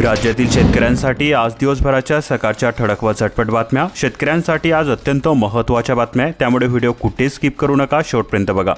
राज्यातील शेतकऱ्यांसाठी आज दिवसभराच्या सकाळच्या ठळक व झटपट बातम्या. शेतकऱ्यांसाठी आज अत्यंत महत्त्वाच्या बातम्या आहेत. त्यामुळे व्हिडिओ कुठे स्किप करू नका. शेवटपर्यंत बघा.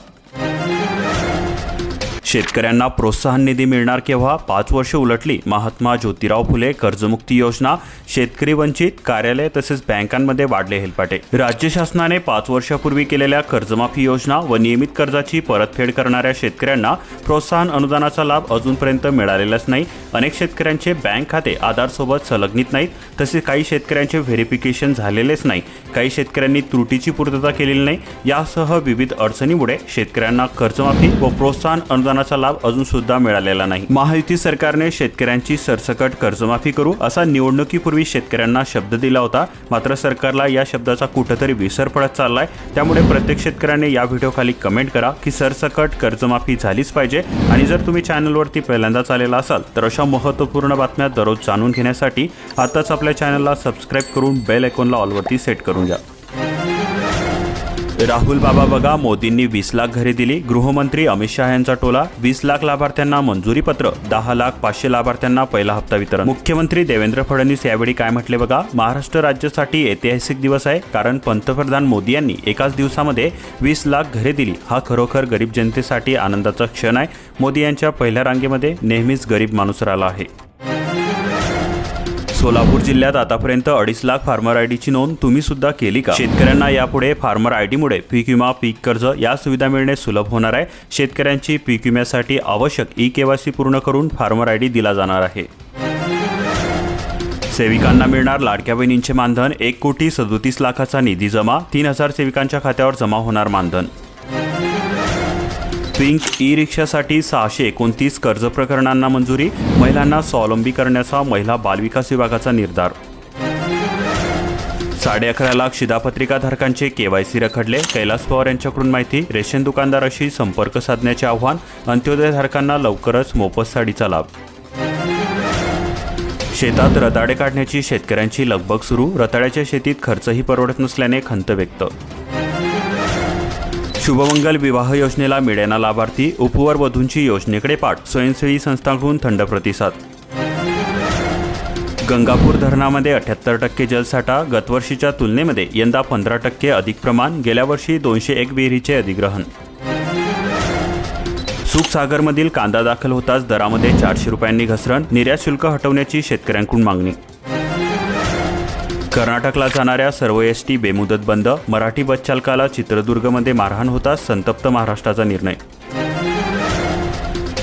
शेतकऱ्यांना प्रोत्साहन निधी मिळणार केव्हा? पाच वर्ष उलटली. महात्मा ज्योतिराव फुले कर्जमुक्ती योजना. शेतकरी वंचित. कार्यालय तसेच बँकांमध्ये वाढले हेलपाटे. राज्य शासनाने पाच वर्षापूर्वी केलेल्या कर्जमाफी योजना व नियमित कर्जाची परतफेड करणाऱ्या शेतकऱ्यांना प्रोत्साहन अनुदानाचा लाभ अजूनपर्यंत मिळालेलाच नाही. अनेक शेतकऱ्यांचे बँक खाते आधारसोबत संलग्नित नाहीत. तसेच काही शेतकऱ्यांचे व्हेरिफिकेशन झालेलेच नाही. काही शेतकऱ्यांनी त्रुटीची पूर्तता केलेली नाही. यासह विविध अडचणीमुळे शेतकऱ्यांना कर्जमाफी व प्रोत्साहन अनुदानाचा लाभ अजून सुद्धा मिळालेला नाही. महायुती सरकारने शेतकऱ्यांची सरसकट कर्जमाफी करू असा निवडणुकीपूर्वी शेतकऱ्यांना शब्द दिला होता. मात्र सरकारला या शब्दाचा कुठंतरी विसर पडत चाललाय. त्यामुळे प्रत्येक शेतकऱ्याने या व्हिडिओखाली कमेंट करा की सरसकट कर्जमाफी झालीच पाहिजे. आणि जर तुम्ही चॅनलवरती पहिल्यांदाच आलेला असाल तर अशा महत्त्वपूर्ण बातम्या दररोज जाणून घेण्यासाठी आताच आपल्या चॅनलला सबस्क्राईब करून बेल आयकॉनला ऑलवरती सेट करून घ्या. राहुल बाबा बघा मोदींनी वीस लाख घरे दिली. गृहमंत्री अमित शहा यांचा टोला. वीस लाख लाभार्थ्यांना मंजुरी पत्र. दहा लाख पाचशे लाभार्थ्यांना पहिला हप्ता वितरण. मुख्यमंत्री देवेंद्र फडणवीस यावेळी काय म्हटले बघा? महाराष्ट्र राज्यासाठी ऐतिहासिक दिवस आहे कारण पंतप्रधान मोदी यांनी एकाच दिवसामध्ये वीस लाख घरे दिली. हा खरोखर गरीब जनतेसाठी आनंदाचा क्षण आहे. मोदी यांच्या पहिल्या रांगेमध्ये नेहमीच गरीब माणूस राहिला आहे. सोलापूर जिल्ह्यात आतापर्यंत अडीच लाख फार्मर आय डीची नोंद तुम्ही सुद्धा केली का? शेतकऱ्यांना यापुढे फार्मर आय डीमुळे पीक विमा पीक कर्ज या सुविधा मिळणे सुलभ होणार आहे. शेतकऱ्यांची पीक विम्यासाठी आवश्यक ई केवायसी पूर्ण करून फार्मर आय डी दिला जाणार आहे. सेविकांना मिळणार लाडक्या बहिणींचे मानधन एक कोटी सदोतीस लाखाचा निधी जमा तीन हजार सेविकांच्या खात्यावर जमा होणार मानधन. पिंक ई रिक्षासाठी सहाशे एकोणतीस कर्ज प्रकरणांना मंजुरी महिलांना स्वावलंबी करण्याचा महिला बालविकास विभागाचा निर्धार. साडे अकरा लाख शिधापत्रिकाधारकांचे केवायसी रखडले. कैलास पवार यांच्याकडून माहिती रेशन दुकानदाराशी संपर्क साधण्याचे आव्हान अंत्योदय धारकांना लवकरच मोफत साडीचा लाभ. शेतात रताळे काढण्याची शेतकऱ्यांची लगबग सुरू रताळ्याच्या शेतीत खर्चही परवडत नसल्याने खंत व्यक्त. शुभमंगल विवाह योजनेला मिळेना लाभार्थी उपवर वधूंची योजनेकडे पाठ स्वयंसेवी संस्थांकडून थंड प्रतिसाद. गंगापूर धरणामध्ये अठ्याहत्तर टक्के जलसाठा गतवर्षीच्या तुलनेमध्ये यंदा पंधरा टक्के अधिक प्रमाण गेल्या वर्षी दोनशे एक विहिरीचे अधिग्रहण. सुखसागरमधील कांदा दाखल होताच दरामध्ये चारशे रुपयांनी घसरण निर्यात शुल्क हटवण्याची शेतकऱ्यांकडून मागणी. कर्नाटकला जाणाऱ्या सर्व एस टी बेमुदत बंद मराठी बस चालकाला चित्रदुर्गमध्ये मारहाण होता संतप्त महाराष्ट्राचा निर्णय.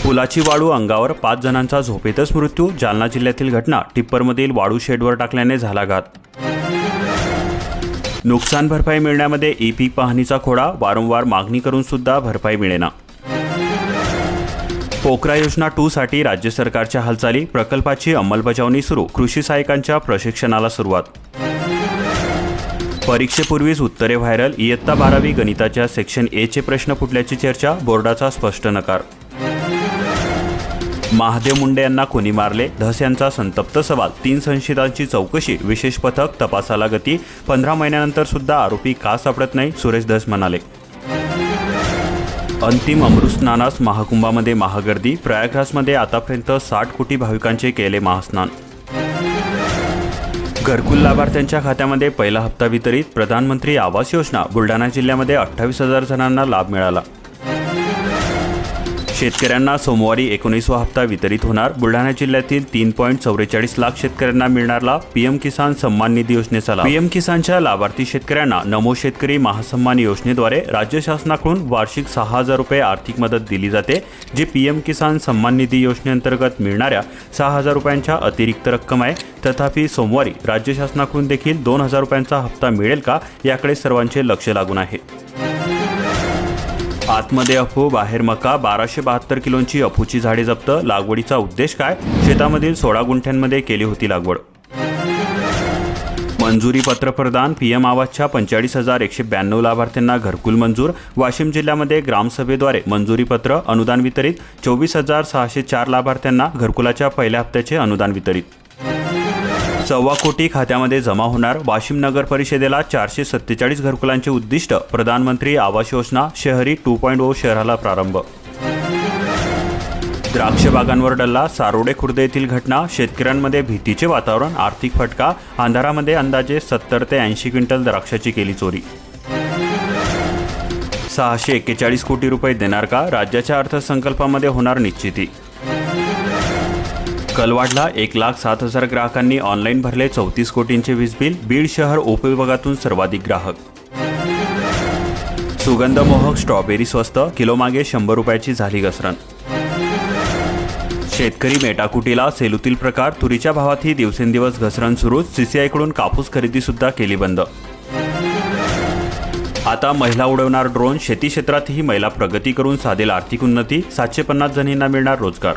पुलाची वाळू अंगावर पाच जणांचा झोपेतच मृत्यू जालना जिल्ह्यातील घटना टिप्परमधील वाळू शेडवर टाकल्याने झाला घात. नुकसान भरपाई मिळण्यामध्ये ई पीक पाहणीचा खोडा वारंवार मागणी करून सुद्धा भरपाई मिळेना. पोखरा योजना टू साठी राज्य सरकारच्या हालचाली प्रकल्पाची अंमलबजावणी सुरू कृषी सहाय्यकांच्या प्रशिक्षणाला सुरुवात. परीक्षेपूर्वीच उत्तरे व्हायरल इयत्ता बारावी गणिताच्या सेक्शन ए चे प्रश्न फुटल्याची चर्चा बोर्डाचा स्पष्ट नकार. महादेव मुंडे यांना कोणी मारले? धस यांचा संतप्त सवाल. तीन संशयितांची चौकशी विशेष पथक तपासाला गती. पंधरा महिन्यानंतर सुद्धा आरोपी का सापडत नाही? सुरेश धस म्हणाले. अंतिम अमृतस्नानास महाकुंभामध्ये महागर्दी प्रयागराजमध्ये आतापर्यंत साठ कोटी भाविकांचे केले महास्नान. घरकुल लाभार्थ्यांच्या खात्यामध्ये पहिला हप्ता वितरित प्रधानमंत्री आवास योजना बुलढाणा जिल्ह्यामध्ये अठ्ठावीस हजार जणांना लाभ मिळाला. शेतकऱ्यांना सोमवारी एकोणीसवा हप्ता वितरित होणार. बुलढाणा जिल्ह्यातील तीन पॉईंट चौवेचाळीस लाख शेतकऱ्यांना मिळणारा पीएम किसान सन्मान निधी योजनेचा लाभ. पीएम किसानच्या लाभार्थी शेतकऱ्यांना नमो शेतकरी महासन्मान योजनेद्वारे राज्य शासनाकडून वार्षिक सहा हजार रुपये आर्थिक मदत दिली जाते जी पीएम किसान सन्मान निधी योजनेअंतर्गत मिळणाऱ्या सहा हजार रुपयांच्या अतिरिक्त रक्कम आहे. तथापि सोमवारी राज्य शासनाकडून देखील दोन हजार रुपयांचा हप्ता मिळेल का याकडे सर्वांचे लक्ष लागून आहे. आतमध्ये अफू बाहेर मका बाराशे बहात्तर किलोंची अफूची झाडे जप्त. लागवडीचा उद्देश काय? शेतामधील सोळा गुंठ्यांमध्ये केली होती लागवड. मंजुरी पत्र प्रदान पीएम आवासच्या पंचेचाळीस हजार एकशे ब्याण्णव लाभार्थ्यांना घरकुल मंजूर. वाशिम जिल्ह्यामध्ये ग्रामसभेद्वारे मंजुरी पत्र अनुदान वितरित. चोवीस हजार सहाशे चार लाभार्थ्यांना घरकुलाच्या पहिल्या हप्त्याचे अनुदान वितरित. सव्वा कोटी खात्यामध्ये जमा होणार वाशिम नगर परिषदेला चारशे सत्तेचाळीस घरकुलांचे उद्दिष्ट प्रधानमंत्री आवास योजना शहरी टू पॉईंट ओ शहराला प्रारंभ. द्राक्ष बागांवर डल्ला सारोडे खुर्द येथील घटना शेतकऱ्यांमध्ये भीतीचे वातावरण आर्थिक फटका अंधारामध्ये अंदाजे सत्तर ते ऐंशी क्विंटल द्राक्षाची केली चोरी. सहाशे एक्केचाळीस कोटी रुपये देणार का? राज्याच्या अर्थसंकल्पामध्ये होणार निश्चिती. कलवाडला एक लाख सात हजार ग्राहकांनी ऑनलाईन भरले चौतीस कोटींचे वीज बिल बीड शहर उपविभागातून सर्वाधिक ग्राहक. सुगंध मोहक स्ट्रॉबेरी स्वस्त किलोमागे शंभर रुपयाची झाली घसरण. शेतकरी मेटाकुटीला सेलूतील प्रकार तुरीच्या भावातही दिवसेंदिवस घसरण सुरूच सीसीआयकडून कापूस खरेदी सुद्धा केली बंद. आता महिला उडवणार ड्रोन शेती क्षेत्रातही महिला प्रगती करून साधेल आर्थिक उन्नती सातशे पन्नास जणींना मिळणार रोजगार.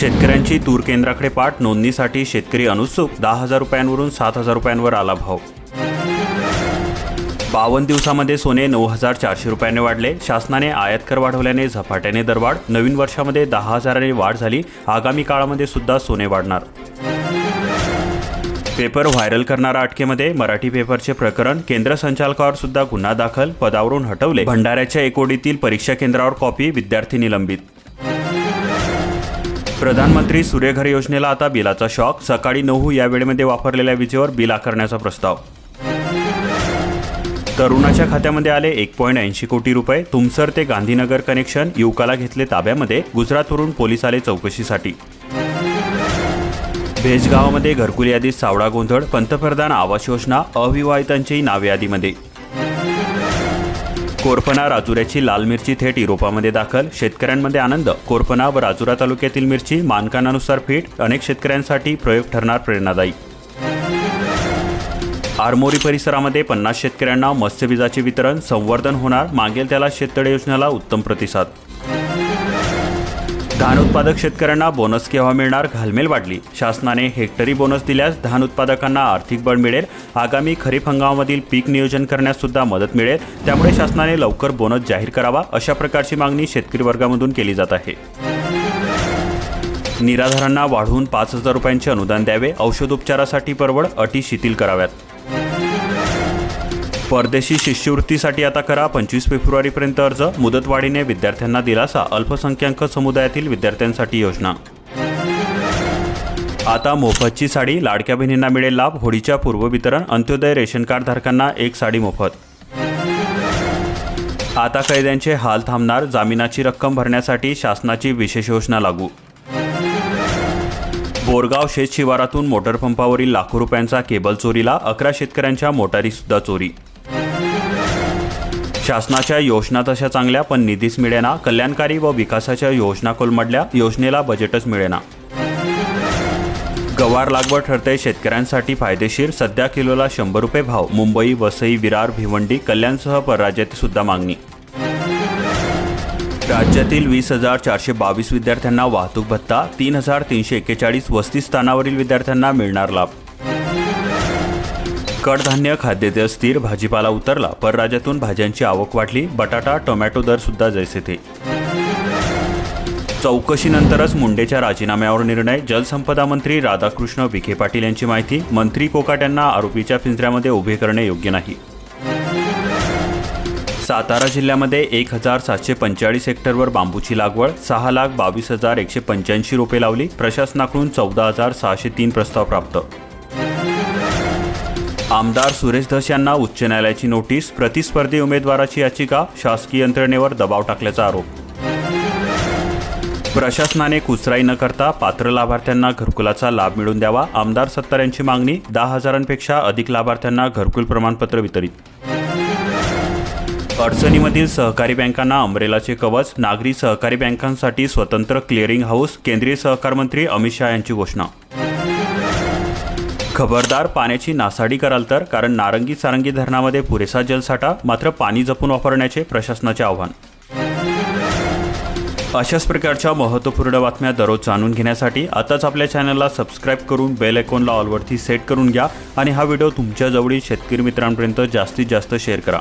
शेतकऱ्यांची तूर केंद्राकडे पाठ नोंदणीसाठी शेतकरी अनुत्सुक दहा हजार रुपयांवरून सात हजार रुपयांवर आला भाव. बावन्न दिवसामध्ये सोने नऊ हजार चारशे रुपयाने वाढले. शासनाने आयात कर वाढवल्याने झपाट्याने दरवाढ. नवीन वर्षामध्ये दहा हजारांनी वाढ झाली. आगामी काळामध्ये सुद्धा सोने वाढणार. पेपर व्हायरल करणारा अटकेमध्ये मराठी पेपरचे प्रकरण. केंद्र संचालकावर सुद्धा गुन्हा दाखल. पदावरून हटवले. भंडाऱ्याच्या एकोडीतील परीक्षा केंद्रावर कॉपी. विद्यार्थी निलंबित. प्रधानमंत्री सूर्यघर योजनेला आता बिलाचा शॉक. सकाळी नऊ या वेळेमध्ये वापरलेल्या विजेवर बिल आकारण्याचा प्रस्ताव. तरुणाच्या खात्यामध्ये आले एक पॉईंट ऐंशी कोटी रुपये. तुमसर ते गांधीनगर कनेक्शन युवकाला घेतले ताब्यामध्ये. गुजरातवरून पोलीस आले चौकशीसाठी. भेजगावामध्ये घरकुल यादीत सावळा गोंधळ. पंतप्रधान आवास योजना अविवाहितांची नावे यादीमध्ये. कोरपणा राजुऱ्याची लाल मिरची थेट युरोपामध्ये दाखल. शेतकऱ्यांमध्ये आनंद. कोरपणा व राजुरा तालुक्यातील मिरची मानकांनुसार फिट. अनेक शेतकऱ्यांसाठी प्रयोग ठरणार प्रेरणादायी. आरमोरी परिसरामध्ये पन्नास शेतकऱ्यांना मत्स्यबीजाचे वितरण. संवर्धन होणार. मागेल त्याला शेततळे योजनेला उत्तम प्रतिसाद. धान उत्पादक शेतकऱ्यांना बोनस केव्हा मिळणार? घालमेल वाढली. शासनाने हेक्टरी बोनस दिल्यास धान उत्पादकांना आर्थिक बळ मिळेल. आगामी खरीप हंगामामधील पीक नियोजन करण्यास सुद्धा मदत मिळेल. त्यामुळे शासनाने लवकर बोनस जाहीर करावा अशा प्रकारची मागणी शेतकरी वर्गामधून केली जात आहे. निराधारांना वाढवून पाच हजार रुपयांचे अनुदान द्यावे औषधोपचारासाठी परवड अटी शिथिल कराव्यात. परदेशी शिष्यवृत्तीसाठी आता करा पंचवीस फेब्रुवारीपर्यंत अर्ज. मुदतवाढीने विद्यार्थ्यांना दिलासा. अल्पसंख्याक समुदायातील विद्यार्थ्यांसाठी योजना. आता मोफतची साडी लाडक्या बहिणींना मिळेल लाभ. होळीच्या पूर्ववितरण अंत्योदय रेशन कार्ड धारकांना एक साडी मोफत. आता कैद्यांचे हाल थांबणार. जामिनाची रक्कम भरण्यासाठी शासनाची विशेष योजना लागू. बोरगाव शेत शिवारातून मोटर पंपावरील लाखो रुपयांचा केबल चोरीला. अकरा शेतकऱ्यांच्या मोटारीसुद्धा चोरी. शासनाच्या योजना तशा चांगल्या पण निधीच मिळेना. कल्याणकारी व विकासाच्या योजना कोलमडल्या योजनेला बजेटच मिळेना. गवार लागवड ठरते शेतकऱ्यांसाठी फायदेशीर. सध्या किलोला शंभर रुपये भाव. मुंबई वसई विरार भिवंडी कल्याणसह परराज्यात सुद्धा मागणी. राज्यातील वीस हजार चारशे बावीस विद्यार्थ्यांना वाहतूक भत्ता तीन हजार तीनशे एक्केचाळीस वस्ती स्थानावरील विद्यार्थ्यांना मिळणार लाभ. कडधान्य खाद्यतेल स्थिर भाजीपाला उतरला परराज्यातून भाज्यांची आवक वाढली बटाटा टोमॅटो दर सुद्धा जैसे थे चौकशीनंतरच मुंडेच्या राजीनाम्यावर निर्णय जलसंपदा मंत्री राधाकृष्ण विखे पाटील यांची माहिती मंत्री कोकाट्यांना आरोपीच्या पिंजऱ्यामध्ये उभे करणे योग्य नाही. सातारा जिल्ह्यामध्ये एक हजार सातशे पंचेचाळीस हेक्टरवर बांबूची लागवड सहा लाख बावीस हजार एकशे पंच्याऐंशी रोपे लावली प्रशासनाकडून चौदा हजार सहाशे तीन प्रस्ताव प्राप्त. आमदार सुरेश धस यांना उच्च न्यायालयाची नोटीस प्रतिस्पर्धी उमेदवाराची याचिका शासकीय यंत्रणेवर दबाव टाकल्याचा आरोप. प्रशासनाने कुचराई न करता पात्र लाभार्थ्यांना घरकुलाचा लाभ मिळवून द्यावा आमदार सत्तार यांची मागणी दहा हजारांपेक्षा अधिक लाभार्थ्यांना घरकुल प्रमाणपत्र वितरित. अडचणीमधील सहकारी बँकांना अमरेलाचे कवच नागरी सहकारी बँकांसाठी स्वतंत्र क्लिअरिंग हाऊस केंद्रीय सहकार मंत्री अमित शहा यांची घोषणा. खबरदार पाण्याची नासाडी कराल तर कारण नारंगी सारंगी धरणामध्ये पुरेसा जलसाठा मात्र पाणी जपून वापरण्याचे प्रशासनाचे आव्हान. अशाच प्रकारच्या महत्त्वपूर्ण बातम्या दररोज जाणून घेण्यासाठी आताच आपल्या चॅनलला सबस्क्राईब करून बेल आयकॉनला ऑलवरती सेट करून घ्या आणि हा व्हिडिओ तुमच्या जवळील शेतकरी मित्रांपर्यंत जास्तीत जास्त शेअर करा.